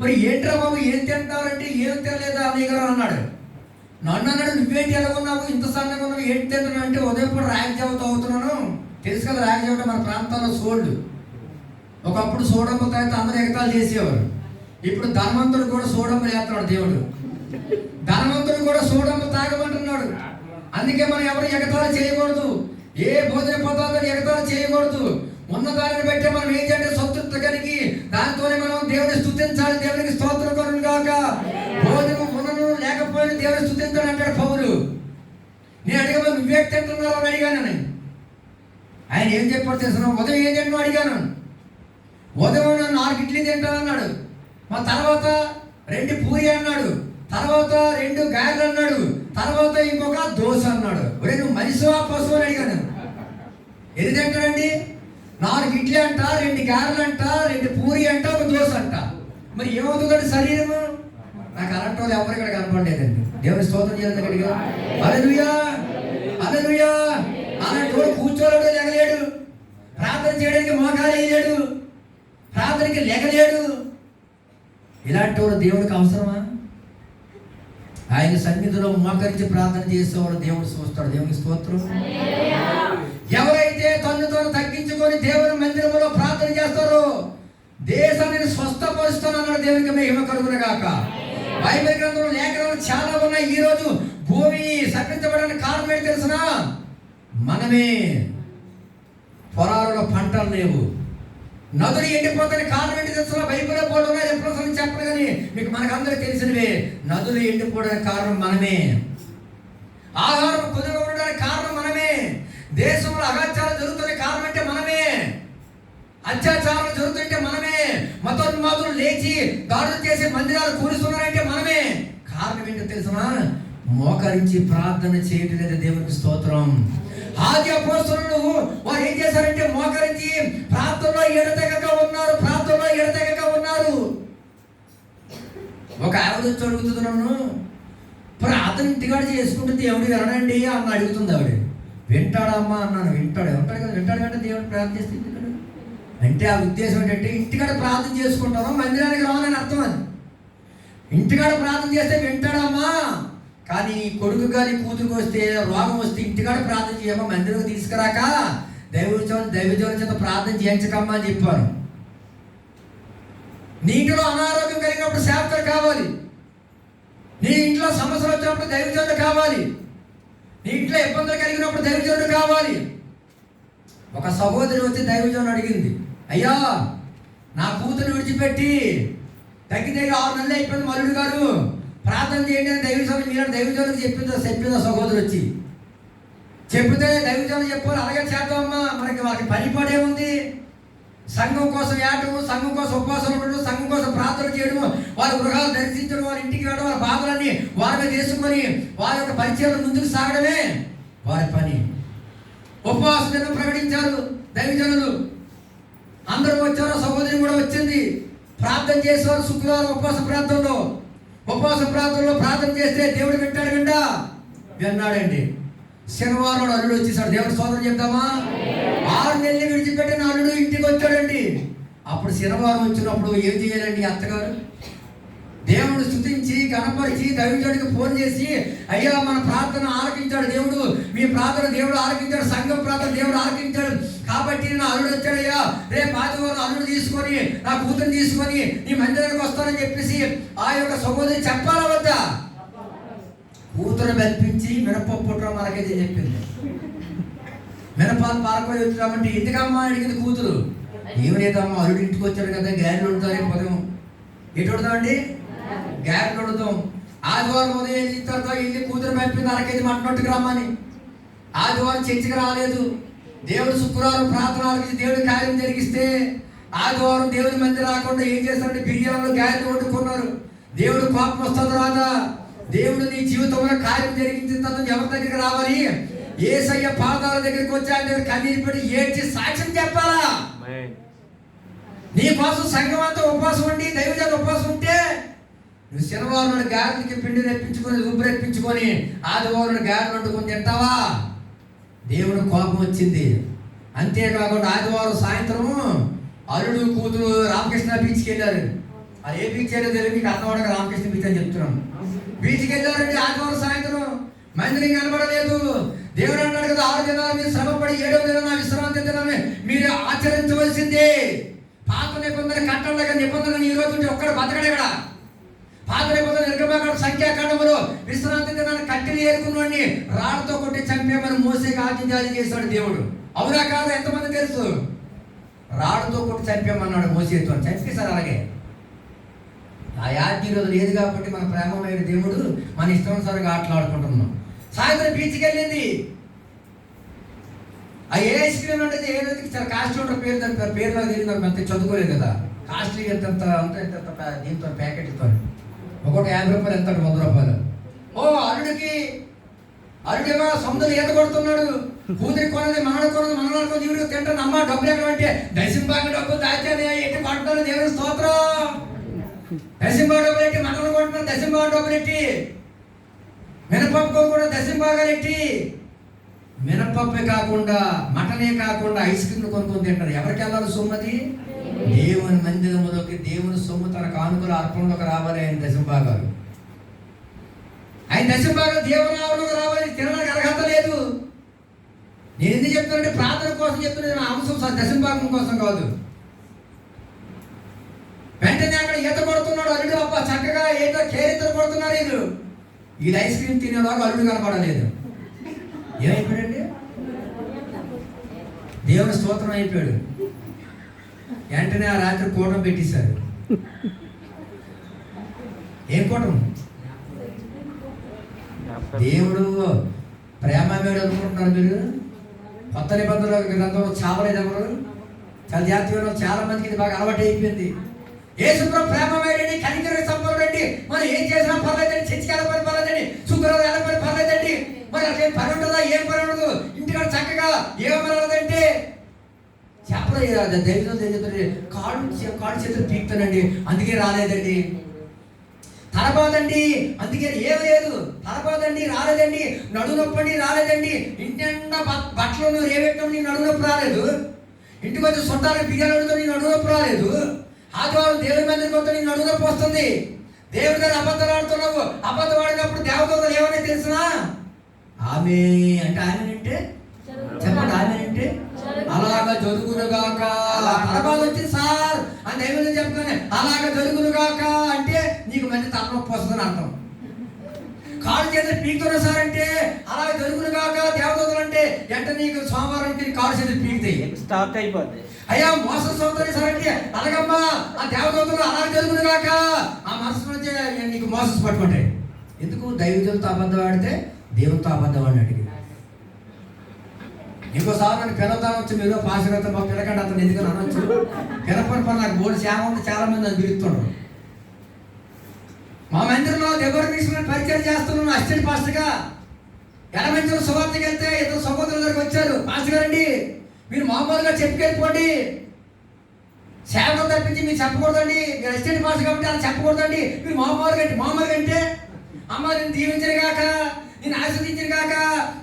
మరి ఏంట్రా బాబు ఏం తింటారంటే ఏం తినలేదా అన్నయ్య గారు అన్నాడు. నన్ను అన్నాడు నువ్వేంటి ఎలా ఉన్నావు? ఇంత సన్నగా ఉన్నావు? ఏంటి తింటున్నా అంటే ఉదయం పూట రాగి జావ తాగుతున్నాను. తెలుసు కదా రాగి జావ మన ప్రాంతాల్లో సోళ్ళు. ఒకప్పుడు సోడమ్మ తాగితే అందరూ ఎగతాలు చేసేవారు. ఇప్పుడు ధనవంతుడు కూడా సోడమ్మ లేస్తున్నాడు దేవుడు. ధనవంతుడు కూడా సోడమ్మ తాగమంటున్నాడు. అందుకే మనం ఎవరు ఎగతాలు చేయకూడదు. ఏ భోజన పదార్థాలు ఎగతాలు చేయకూడదు. ఉన్న దానిని బట్టి మనం ఏం చేయాలి సంతృప్తి కలిగి దానితోనే మనం దేవుని దేవునికి స్తోత్రం కరును గాక. భోజనం ఉన్నను లేకపోయినా దేవుని స్తుతించాలి అంటాడు పౌరు నేను అడిగా నువ్వే తింటున్నావు అని అడిగాను నేను. ఆయన ఏం చెప్పాడు తెలుసు? ఉదయం ఏం తింటున్నావు అడిగాను. ఉదయం నన్ను నాలుగు ఇడ్లీ తింటాను అన్నాడు. మా తర్వాత రెండు పూరి అన్నాడు. తర్వాత రెండు గాయలు అన్నాడు. తర్వాత ఇంకొక దోశ అన్నాడు. ఒరే నువ్వు మనిషివా పశువు అని అడిగాను ఏది తింటాడండి? నాలుగు ఇడ్లీ అంట రెండు గారెలు అంట రెండు పూరి అంట ఒక దోశ అంట. మరి ఏమవుతుందండి శరీరము? నాకు అలాంటి వాళ్ళు ఎవరు ఇక్కడ కనపడలేదండి. దేవుని స్తోత్రం చేయాలి అడిగా అలలుయా అలలుయా అలాంటి వాడు కూర్చోలేడు లెగలేడు. ప్రార్థన చేయడానికి మోకాలు వేయలేడు. ప్రార్థనకి లెగలేడు. ఇలాంటి వాడు దేవుడికి అవసరమా? ఆయన సన్నిధిలో మోకరించి ప్రార్థన చేసేవాడు దేవుడు చూస్తాడు. దేవునికి స్తోత్రం. ఎవరైతే తన్ను తాను తగ్గించుకొని దేవుని మందిరంలో ప్రార్థన చేస్తారో దేశాన్ని స్వస్థపరుస్తానన్నాడు దేవునికి మహిమ కలుగును గాక. బైబిల్ గ్రంథంలో లేఖనాలు చాలా ఉన్నాయి. ఈ రోజు భూమి శపించబడడానికి కారణం ఏంటి తెలుసునా? మనమే పొలాలలో పంటలు లేవు. నదులు ఎండిపోతాయి కారణం ఏంటి తెలుసునా? బైబిల్ పోవడం ఉన్నాయి ఎప్పుడు చెప్పను కానీ మీకు మనకందరికీ తెలిసినవే నదులు ఎండిపోవడానికి కారణం మనమే. ఆహారం కుదురు ఉండడానికి కారణం మనమే. దేశంలో అగాచారాలు జరుగుతున్న కారణం అంటే మనమే. అత్యాచారాలు జరుగుతుంటే మనమే. మతోన్మాదులు లేచి దాడులు చేసి మందిరాలు కూరుస్తున్నారంటే మనమే. కారణం ఏంటో తెలుసునా మోకరించి ప్రార్థన చేయటం లేదా దేవునికి స్తోత్రం. ఆది అపోస్తులు వారు ఏం చేశారంటే మోకరించి ప్రార్థనలో ఎడతెగక ఉన్నారు ప్రార్థనలో ఎడతెగక ఉన్నారు. ఒక ఆవిడ వచ్చి అడుగుతున్నాను ప్రార్థన ఇంటికాడ చేసుకుంటుంది ఎవడు వినడండి అన్న అడుగుతుంది ఆవిడ. వింటాడమ్మా అన్నాను. వింటాడు. ఉంటాడు కదా? వింటాడు కంటే దేవుడు ప్రార్థన చేస్తుంది అంటే ఆ ఉద్దేశం ఏంటంటే ఇంటికాడ ప్రార్థన చేసుకుంటాను మందిరానికి రావాలని అర్థం అది. ఇంటికాడ ప్రార్థన చేస్తే వింటాడమ్మా. కానీ కొడుకు కానీ కూతురుకు వస్తే రోగం వస్తే ఇంటికాడ ప్రార్థన చేయమ్మా మందిరం తీసుకురాక దైవజనం దైవజోని చేత ప్రార్థన చేయించకమ్మా అని చెప్పాను నీటిలో అనారోగ్యం కలిగినప్పుడు శాస్త్రం కావాలి. నీ ఇంట్లో సమస్యలు వచ్చినప్పుడు దైవజనుడు కావాలి. నీ ఇంట్లో ఇబ్బందులు కలిగినప్పుడు దైవజనుడు కావాలి. ఒక సహోదరి వచ్చి దైవజనుడు అడిగింది అయ్యా నా కూతురు విడిచిపెట్టి తగ్గితే దగ్గర ఆరు నెలలు అయిపోయింది మల్లుడు గారు. ప్రార్థన చేయండి అని దైవజనుడు మీరు దైవజనుడికి చెప్పింది చెప్పిందో సహోదరు వచ్చి చెప్తే దైవజనుడు చెప్పారు అలాగే చేద్దామమ్మా మనకి వాళ్ళకి పనిపడే ఉంది. సంఘం కోసం ఏటము సంఘం కోసం ఉపవాసం ఉండడం సంఘం కోసం ప్రార్థన చేయడం వారి గృహాలు దర్శించడం వారి ఇంటికి వెళ్ళడం వారి బాధలన్నీ వారి మీద వేసుకొని వారి యొక్క పరిచయం ముందుకు సాగడమే. ఉపవాస దినం ప్రకటించారు. దైవజనులు. అందరూ వచ్చారు సహోదరి కూడా వచ్చింది. ప్రార్థన చేసేవారు శుక్రవారం ఉపవాస ప్రాంతంలో ఉపవాస ప్రాంతంలో ప్రార్థన చేస్తే దేవుడు వింటాడు విండా విన్నాడండి. శనివారం అల్లుడు వచ్చేసాడు. దేవుడు సోదరు చెప్తామా? ఆరు నెలలు విడిచిపెట్టిన అల్లుడు ఇంటికి వచ్చాడండి. అప్పుడు శనివారం వచ్చినప్పుడు ఏం చేయాలండి అత్తగారు? దేవుడు స్థుతించి గణపరిచి దైవజుడికి ఫోన్ చేసి అయ్యా మన ప్రార్థన ఆలకించాడు దేవుడు. మీ ప్రార్థన దేవుడు ఆలకించాడు. సంఘం ప్రార్థన దేవుడు ఆలకించాడు. కాబట్టి నా అల్లుడు వచ్చాడయ్యా. రేపు ఆదివారం అల్లుడు తీసుకొని నా కూతురు తీసుకొని నీ మందిరానికి వస్తానని చెప్పేసి ఆ యొక్క సహోదరి చెప్పాలా వద్దా? కూతురు మెప్పించి మినపప్పుట్రా మనకైతే చెప్పింది. మినపాలు పాలకొని వచ్చామంటే ఎందుకమ్మా? అడిగింది కూతురు. ఏమి లేదమ్మా అల్లుడు ఇంటికి వచ్చాడు కదా గ్యారెలు వండుతారు ఉదయం ఎటు అండి గ్యారెలు వండుతాం ఆదివారం ఉదయం తర్వాత వెళ్ళి కూతురు పంపింది అరకేది మట్టినట్టుకు రమ్మని. ఆదివారం చర్చికి రాలేదు. దేవుడు శుక్రవారం ప్రార్థన ఆలకించి దేవుడి కార్యం జరిగిస్తే ఆదివారం దేవుని మంది రాకుండా ఏం చేస్తారంటే బిర్యానీలు గ్యారెలు వండుకున్నారు. దేవుడు కోపం వస్తుంది తర్వాత దేవుడు నీ జీవితంలో కార్యం జరిగించిన తర్వాత ఎవరి దగ్గరికి రావాలి? ఏసయ్య పాదాల దగ్గరికి వచ్చి ఆయన దగ్గర కన్నీరు పెట్టి ఏడ్చి సాక్ష్యం చెప్పాలా? నీ కోసం సంఘం అంతా ఉపవాసం ఉండి దైవజన ఉపవాసం ఉంటే నువ్వు శనివారం నాడు గారెలకి పిండి రెప్పించుకొని ఉబ్బు రెప్పించుకొని ఆదివారం గారెలు వండుకొని తింటావా? దేవుని కోపం వచ్చింది. అంతేకాకుండా ఆదివారం సాయంత్రం అల్లుడు కూతురు రామకృష్ణ బీచ్కి వెళ్ళారు. ఆ ఏ బీచ్ అనేది తెలియదు మీకు రామకృష్ణ బీచ్ అని చెప్తున్నాం. బీచ్కి వెళ్ళారండి ఆదివారం సాయంత్రం. మందిరం కనబడలేదు. దేవుడు అన్నాడు కదా ఆరు దినాలు మీరు శ్రమపడి ఏడో దిన విశ్రాంతి దినమే. మీరు ఆచరించవలసిందే. పాత నిబంధన కట్టడం నిబంధన ఈ రోజు ఒక్కడ బతకడే కదా పాత నిబంధన నిర్గమాకాండ సంఖ్యాకాండములో విశ్రాంతి దినాన్ని కట్టెలు ఏరుకున్నవాడిని రాళ్ళతో కొట్టి చంపేమని మోసేకి ఆజ్ఞాజారీ చేశాడు దేవుడు అవునా కాదు ఎంతమంది తెలుసు రాళ్ళతో కొట్టి చంపేమన్నాడు మోసేతో చంపేశారు అలాగే ఆ యాజ్ఞ రోజు లేదు కాబట్టి మన ప్రేమమైన దేవుడు మన ఇష్టానుసారంగా ఆటలాడుకుంటున్నాం సాయంత్రం బీచ్కి వెళ్ళింది ఆ ఏ ఐస్ క్రీమ్ అనేది ఏ రోజుకి చాలా కాస్ట్లీ ఉంటుంది పేరు దాని పేరు నాకు తెలియదు నాకు అంత చదువుకోలేదు కదా కాస్ట్లీ ఎంత ఎంత అంత ఎంత దీంతో ప్యాకెట్ ఒకటి యాభై రూపాయలు ఎంత వంద రూపాయలు. ఓ అల్లుడికి అల్లుడేమో సొంతలు ఈత కొడుతున్నాడు. కూతురి కొనది మనడు కొనది మనవాడు దేవుడికి తింటాను అమ్మ డబ్బులు ఎక్కడ అంటే దశంబాగా డబ్బు దాచానే ఎట్టి కొడుతున్నాడు దేవుని స్తోత్రం. దశంబాగా డబ్బులు ఎట్టి మనలు కొడుతున్నాడు దశంబాగా డబ్బులు ఎట్టి? మినపప్పు కూడా దశంబాగాలు ఎట్టి? మినపప్పే కాకుండా మటనే కాకుండా ఐస్ క్రీమ్ కొనుక్కొని తింటారు. ఎవరికి వెళ్ళాలి సొమ్మది దేవుని. మందిరములోకి దేవుని సొమ్ము తన కానుకల అర్పణలోకి రావాలి ఆయన దశంభాగాలు ఆయన దశంభాగాలు దేవుని ఆవరణలోకి రావాలి. తినడానికి అర్హత లేదు. నేను ఎందుకు చెప్తానంటే ప్రార్థన కోసం చెప్తున్నది నా అంశం దశంభాగం కోసం కాదు. వెంటనే అక్కడ ఈత కొడుతున్నాడు అల్లుడు. అబ్బా చక్కగా ఏదో కేరితలు కొడుతున్నారు వీళ్ళు. వీళ్ళు ఐస్ క్రీమ్ తినేలాగా అల్లుడు కనపడలేదు. ఏమైపోయాడండి దేవుని స్తోత్రం అయిపోయాడు. వెంటనే ఆ రాత్రి కూటం పెట్టేశారు. ఏం కూటం? దేవుడు ప్రేమ మేడు అనుకుంటున్నారు మీరు? కొత్త నిబంధనలు గ్రంథంలో చావలేదు ఎవరు? చాలా జాతీయంలో చాలా మందికి ఇది బాగా అలవాటు అయిపోయింది. యేసుప్రభు ప్రేమ మేడండి కనికర సంపదండి మనం ఏం చేసినా పర్లేదండి. చర్చికి వెళ్ళబడి పర్లేదండి. శుక్రవారం వెళ్ళబడి పర్లేదండి. మరి అట్లే పని ఉంటుందా ఏం పని ఉండదు ఇంటికాడ చక్కగా ఏమనదంటే చెప్పలేదు దైవం తెలియదు కాడు కాడు చేతులు? పీక్తానండి. అందుకే రాలేదండి. తలబాదండి అందుకే ఏం లేదు. తలబాదండి రాలేదండి. నడువు నొప్పండి రాలేదండి. ఇంటి నిండా బ- బట్టలు రేవెట్టడం నీ నడువు రాలేదు. ఇంటికి వచ్చి సొంతాలకు బియ్యాలు అడుగుతా నీ రాలేదు. ఆదివారం దేవుని మీద కొత్త నీ నడువు వస్తుంది. దేవుడి దగ్గర అబద్ధాలు ఆడుతున్నావు. అబద్ధం ఆడినప్పుడు దేవతలు ఏమని తెలిసినా? ఆమె అంటే ఆమె అంటే చెప్పండి ఆమె అంటే అలాగా జరుగునుగాక తలబాద వచ్చింది సార్ అని దైవం చెప్తానే అలాగా జరుగునుగాక అంటే నీకు మంచి తలనొప్పి వస్తుందని అర్థం. కాళ్ళు చేతులు పీకుతున్నా సార్ అంటే అలాగే జరుగునుగాక దేవదూతలు అంటే ఎంట నీకు సోమవారం కాళ్ళు చేతులు పీకుతాయి? స్టాక్ అయిపోద్ది. అయ్యా మోసం సోదరి సార్ అంటే అలాగమ్మా ఆ దేవదూతలు అలాగే జరుగునుగాక ఆ మనసు నుంచి నీకు మోసస్ పట్టుకుంటాయి. ఎందుకు దైవజులతో అబద్ధం ఆడితే దేవునితో అబద్ధం ఆడినట్టు ఇంకోసారి నన్ను పిలవతాను వచ్చి మీరు పాశరత మా పిలకండి అతను ఎందుకని అనొచ్చు. పిలపడి పని నాకు బోర్డు సేవ ఉంది చాలా మంది నన్ను తిరుగుతున్నాడు మా మందిరంలో దెబ్బరు తీసుకుని పరిచయం చేస్తున్నాను అసిస్టెంట్ పాస్టర్గా ఎలమంచిలో సువార్తకి వెళ్తే ఇద్దరు సహోదరుల దగ్గరికి వచ్చారు. పాస్టర్ గారండి మీరు మామూలుగా చెప్పుకెళ్ళిపోండి. సేవలు తప్పించి మీరు చెప్పకూడదండి. మీరు అసిస్టెంట్ పాస్టర్ కాబట్టి అలా చెప్పకూడదండి. మీరు మామూలుగా మామూలుగా అంటే అమ్మ నేను దీవించిన గాక. నేను ఆశ్రదించిన గాక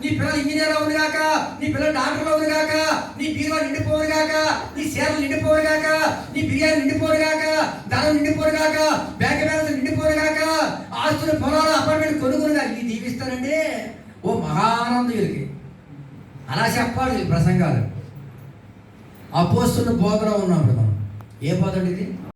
నీ పిల్లలు ఇంజనీర్ అవును గాక నీ పిల్లలు డాక్టర్ అవును గాక నీ బీరువా నిండిపోను గాక నీ సేవలు నిండిపోను గాక నీ బిర్యానీ నిండిపోను గాక ధనం నిండిపోను గాక బ్యాంక్ బ్యాలెన్స్ నిండిపోను గాక ఆస్తులు పొలాలు అపార్ట్మెంట్ కొనుగోలు గాక ఇది దీవిస్తానండి ఓ మహానందం అలా చెప్పాలి ప్రసంగాలు. అపోస్తున్న బోధలో ఉన్నప్పుడు మనం. ఏ బోధండి ఇది?